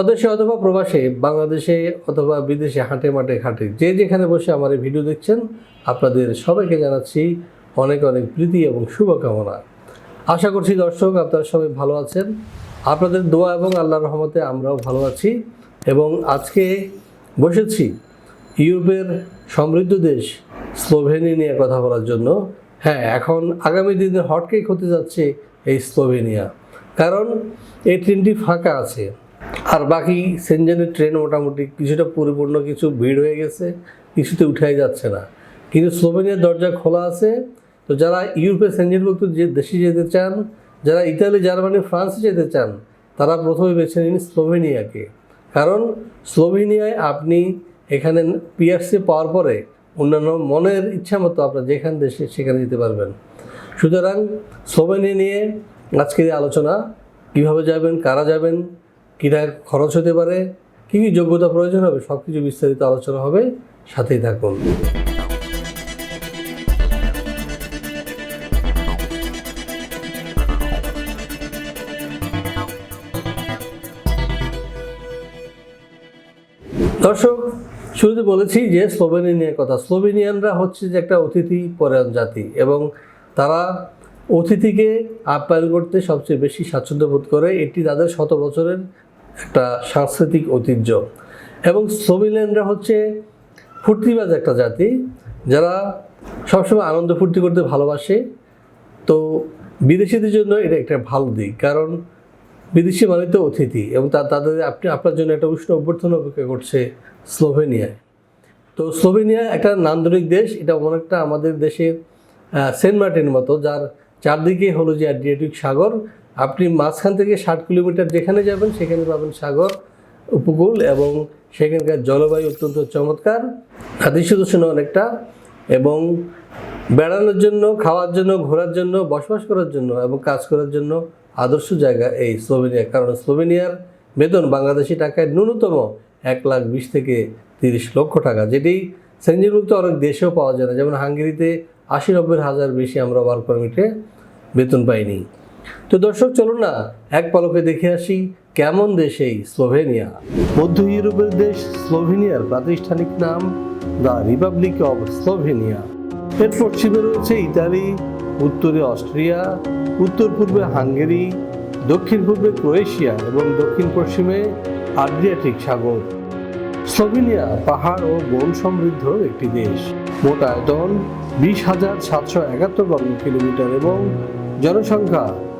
স্বদেশে অথবা প্রবাসে, বাংলাদেশে অথবা বিদেশে হাঁটে মাঠে ঘাটে, যে যেখানে বসে আমার এই ভিডিও দেখছেন, আপনাদের সবাইকে জানাচ্ছি অনেক অনেক প্রীতি এবং শুভকামনা। আশা করছি দর্শক আপনারা সবাই ভালো আছেন। আপনাদের দোয়া এবং আল্লাহর রহমতে আমরাও ভালো আছি এবং আজকে বসেছি ইউরোপের সমৃদ্ধ দেশ স্লোভেনিয়া নিয়ে কথা বলার জন্য। হ্যাঁ এখন আগামী দিনে হটকেক হতে যাচ্ছে এই স্লোভেনিয়া। কারণ এই ট্রেনটি ফাঁকা আছে। আর বাকি সেনজেনের ট্রেন মোটামুটি কিছুটা পরিপূর্ণ, কিছু ভিড় হয়ে গেছে, কিছুতে উঠাই যাচ্ছে না। কিন্তু স্লোভেনিয়ার দরজা খোলা আছে। তো যারা ইউরোপের সেনজেনভুক্ত যে দেশে যেতে চান, যারা ইতালি, জার্মানি, ফ্রান্সে যেতে চান, তারা প্রথমে বেছে নিন স্লোভেনিয়াকে। কারণ স্লোভেনিয়ায় আপনি এখানে পিআরসি পাওয়ার পরে অন্যান্য মনের ইচ্ছা মতো আপনার যেখান দেশে সেখানে যেতে পারবেন। সুতরাং স্লোভেনিয়া নিয়ে আজকের আলোচনা, কীভাবে যাবেন, কারা যাবেন কীটা খরচ হতে পারে, কী কী যোগ্যতা প্রয়োজন হবে সব কিছু বিস্তারিত আলোচনা হবে, সাথেই থাকুন। দর্শক, শুরুতে বলেছি যে স্লোভেনিয়া নিয়ে কথা। স্লোভেনিয়ানরা হচ্ছে যে একটা অতিথি পরায়ণ জাতি এবং তারা অতিথিকে আপ্যায়ন করতে সবচেয়ে বেশি স্বাচ্ছন্দ্য বোধ করে। এটি তাদের শত বছরের একটা সাংস্কৃতিক ঐতিহ্য। এবং স্লোভেনিয়ানরা হচ্ছে ফুর্তিবাজ একটা জাতি, যারা সবসময় আনন্দ ফুর্তি করতে ভালোবাসে। তো বিদেশিদের জন্য এটা একটা ভালো দিক, কারণ বিদেশি মানে তো অতিথি এবং তাদের আপনি, আপনার জন্য একটা উষ্ণ অভ্যর্থনা অপেক্ষা করছে স্লোভেনিয়ায় তো স্লোভেনিয়া একটা নান্দনিক দেশ, এটা অনেকটা আমাদের দেশের সেন্ট মার্টিনের মতো, যার চারদিকে হলো যে অ্যাড্রিয়াটিক সাগর আপনি মাঝখান থেকে ষাট কিলোমিটার যেখানে যাবেন, সেখানে পাবেন সাগর, উপকূল এবং সেখানকার জলবায়ু অত্যন্ত চমৎকার দৃশ্য দূষণ অনেকটা এবং বেড়ানোর জন্য, খাওয়ার জন্য, ঘোরার জন্য, বসবাস করার জন্য এবং কাজ করার জন্য আদর্শ জায়গা এই স্লোভেনিয়া। কারণ স্লোভেনিয়ার বেতন বাংলাদেশি টাকায় ন্যূনতম এক লাখ বিশ থেকে তিরিশ লক্ষ টাকা, যেটি সেঞ্জিভুক্ত অনেক দেশেও পাওয়া যায় না। যেমন হাঙ্গেরিতে আশি নব্বই হাজার বেশি আমরা ওয়ার্ক পারমিটে বেতন পাইনি। তো দর্শক, চলুন না, এক পলকে দেখে আসি কেমন দেশ এই স্লোভেনিয়া। মধ্য ইউরোপের দেশ স্লোভেনিয়ার প্রাতিষ্ঠানিক নাম দ্য রিপাবলিক অব স্লোভেনিয়া। এর পশ্চিমে রয়েছে ইতালি, উত্তরে অস্ট্রিয়া, উত্তর পূর্বে হাঙ্গেরি, দক্ষিণ পূর্বে ক্রোয়েশিয়া এবং দক্ষিণ পশ্চিমে আড্রিয়াটিক সাগর। স্লোভেনিয়া পাহাড় ও বন সমৃদ্ধ একটি দেশ। মোট আয়তন বিশ হাজার সাতশো একাত্তর বর্গ কিলোমিটার এবং জনসংখ্যা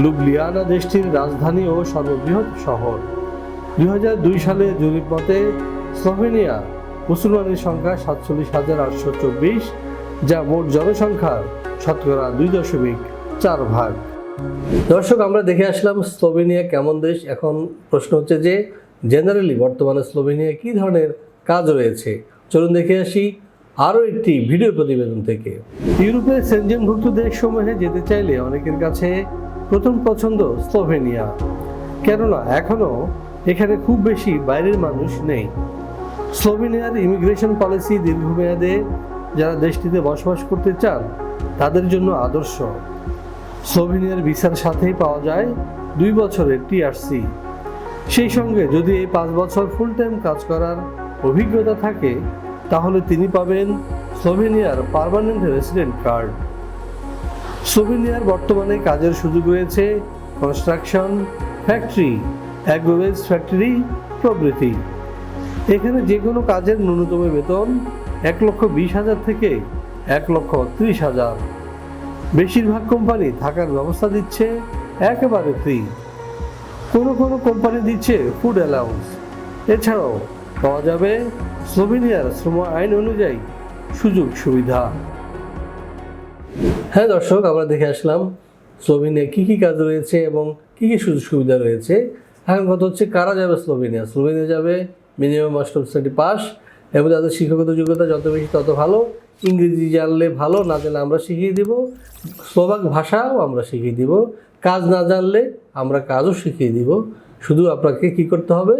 লুবলিয়ানা দেশটির রাজধানী ও সর্ববৃহৎ শহর। দুই হাজার দুই সালে জরিপ মতে স্লোভেনিয়া মুসলমানের সংখ্যা সাতচল্লিশ হাজার আটশো চব্বিশ, যা মোট জনসংখ্যার শতকরা দুই দশমিক চার ভাগ। দর্শক, আমরা দেখে আসলাম স্লোভেনিয়া কেমন দেশ। এখন প্রশ্ন হচ্ছে যে জেনারেলি বর্তমানে স্লোভেনিয়া কী ধরনের কাজ রয়েছে? চলুন দেখে আসি আরও একটি ভিডিও প্রতিবেদন থেকে। ইউরোপের সেনজেনভুক্ত দেশসমূহে যেতে চাইলে অনেকের কাছে প্রথম পছন্দ স্লোভেনিয়া। কেননা এখনও এখানে খুব বেশি বাইরের মানুষ নেই। স্লোভেনিয়ার ইমিগ্রেশন পলিসি দীর্ঘমেয়াদে যারা দেশটিতে বসবাস করতে চান, তাদের জন্য আদর্শ। স্লোভেনিয়ার ভিসার সাথেই পাওয়া যায় দুই বছরের টিআরসি সেই সঙ্গে যদি এই পাঁচ বছর ফুল টাইম কাজ করার অভিজ্ঞতা থাকে, তাহলে তিনি পাবেন স্লোভেনিয়ার পারমানেন্ট রেসিডেন্ট কার্ড। স্লোভেনিয়ার বর্তমানে কাজের সুযোগ রয়েছে কনস্ট্রাকশন ফ্যাক্টরি অ্যাগ্রোভেজ ফ্যাক্টরি, প্রভৃতি। এখানে যে কোনো কাজের ন্যূনতম বেতন এক লক্ষ বিশ হাজার থেকে এক লক্ষ ত্রিশ হাজার। বেশিরভাগ কোম্পানি থাকার ব্যবস্থা দিচ্ছে একেবারে ফ্রি। কোনো কোনো কোম্পানি দিচ্ছে ফুড অ্যালাউন্স। এছাড়াও পাওয়া যাবে স্লোভেনিয়ার শ্রম আইন অনুযায়ী সুযোগ সুবিধা। হ্যাঁ দর্শক, আমরা দেখে আসলাম স্লোভেনিয়া কী কী কাজ রয়েছে এবং কী কী সুযোগ সুবিধা রয়েছে। এখন কথা হচ্ছে, কারা যাবে স্লোভেনিয়া? স্লোভেনিয়া যাবে মিনিমাম মাস্টার স্টাডি পাস এবং যাদের শিক্ষাগত যোগ্যতা যত বেশি তত ভালো। ইংরেজি জানলে ভালো, না জানলে আমরা শিখিয়ে দিব। স্লোভাক ভাষাও আমরা শিখিয়ে দিব। কাজ না জানলে আমরা কাজও শিখিয়ে দিব। শুধু আপনাকে কি করতে হবে?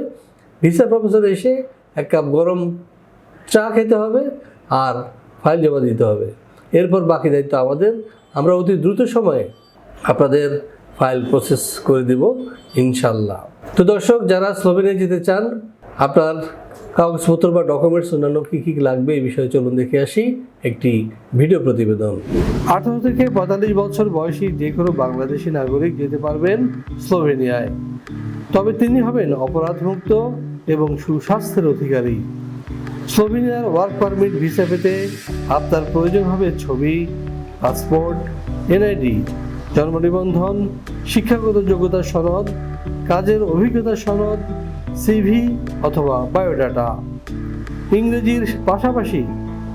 ভিসা প্রফেসর এসে এক কাপ গরম চা খেতে হবে আর ফাইল জমা দিতে হবে। এরপর বাকি দায়িত্ব আমাদের। আমরা অতি দ্রুত সময়ে আপনাদের ফাইল প্রসেস করে দিব ইনশাল্লাহ তো দর্শক, যারা স্লোভেনিয়া যেতে চান, আপনার কাগজপত্র বা ডকুমেন্টস অন্যান্য কী কী লাগবে এই বিষয়ে চলুন দেখে আসি একটি ভিডিও প্রতিবেদন। আঠারো থেকে পঁয়তাল্লিশ বছর বয়সী যে কোনো বাংলাদেশি নাগরিক যেতে পারবেন স্লোভেনিয়ায়। তবে তিনি হবেন অপরাধমুক্ত এবং সুস্বাস্থ্যের অধিকারী। স্লোভেনিয়ার ওয়ার্ক পারমিট ভিসা পেতে আপনার প্রয়োজন হবে ছবি পাসপোর্ট এনআইডি জন্ম নিবন্ধন, শিক্ষাগত যোগ্যতা সনদ, কাজের অভিজ্ঞতা সনদ সিভি অথবা বায়োডাটা ইংরেজির পাশাপাশি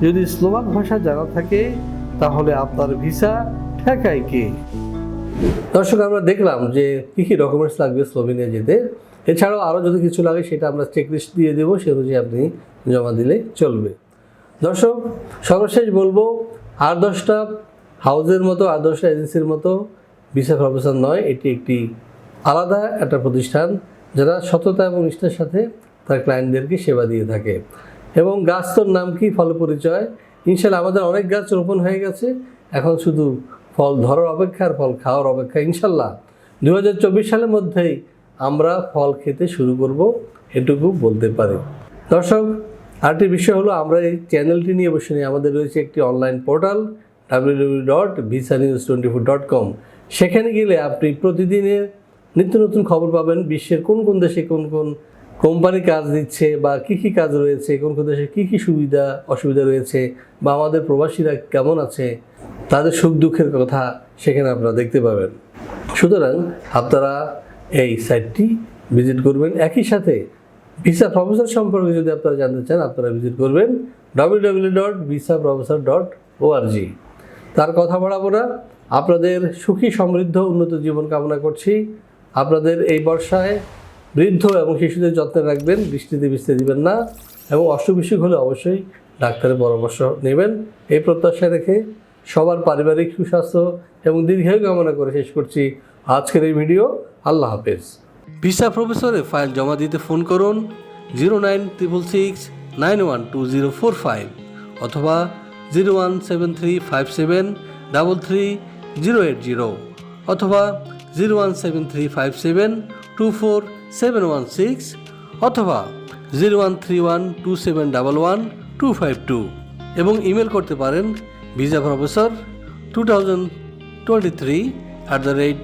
যদি স্লোভাক ভাষা জানা থাকে, তাহলে আপনার ভিসা ঠেকায় কে? দর্শক, আমরা দেখলাম যে কী কী ডকুমেন্টস লাগবে স্লোভেনিয়া যেতে। এছাড়াও আরও যদি কিছু লাগে সেটা আমরা চেকলিস্ট দিয়ে দেবো, সে অনুযায়ী আপনি জমা দিলে চলবে। দর্শক, সর্বশেষ বলব আর দশটা হাউজের মতো আর দশটা এজেন্সির মতো ভিসা প্রফেশন নয়, এটি একটি আলাদা একটা প্রতিষ্ঠান যারা সততা এবং নিষ্ঠার সাথে তার ক্লায়েন্টদেরকে সেবা দিয়ে থাকে। এবং গাছ তোর নাম কি? ফল পরিচয়। ইনশাল্লাহ আমাদের অনেক গাছ রোপণ হয়ে গেছে, এখন শুধু ফল ধরার অপেক্ষা আর ফল খাওয়ার অপেক্ষা ইনশাল্লাহ দু হাজার চব্বিশ সালের মধ্যেই আমরা ফল খেতে শুরু করব এটুকু বলতে পারি। দর্শক, আরেকটি বিষয় হলো, আমরা এই চ্যানেলটি নিয়ে বসে নিই। আমাদের রয়েছে একটি online portal W dot visa news twenty four dot com সেখানে গেলে আপনি প্রতিদিনের নিত্য নতুন খবর পাবেন, বিশ্বের কোন কোন দেশে কোন কোন কোম্পানি কাজ দিচ্ছে বা কী কী কাজ রয়েছে, কোন কোন দেশে কী কী সুবিধা, অসুবিধা রয়েছে বা আমাদের প্রবাসীরা কেমন আছে, তাদের সুখ দুঃখের কথা সেখানে আপনারা দেখতে পাবেন। সুতরাং আপনারা এই সাইটটি ভিজিট করবেন। একই সাথে ভিসা প্রফেসর সম্পর্কে যদি আপনারা জানতে চান, আপনারা ভিজিট করবেন W W dot visa professor dot ORG তার কথা বাড়াবো না। আপনাদের সুখী, সমৃদ্ধ, উন্নত জীবন কামনা করছি। আপনাদের এই বর্ষায় বৃদ্ধ এবং শিশুদের যত্নে রাখবেন, বৃষ্টিতে ভিজতে দিবেন না এবং অসুখ বিসুখ হলে অবশ্যই ডাক্তারের পরামর্শ নেবেন। এই প্রত্যাশা রেখে সবার পারিবারিক সুস্বাস্থ্য এবং দীর্ঘায়ু কামনা করে শেষ করছি। আজকের এই ভিডিও, আল্লাহ হাফেজ। ভিসা প্রফেসরে ফাইল জমা দিতে ফোন করুন zero nine triple six nine one two zero four five অথবা zero one seven three five seven double three zero eight zero অথবা zero one seven three five seven two four seven one six অথবা zero one three one two seven double one two five two এবং email করতে পারেন visa professor two thousand twenty three at the rate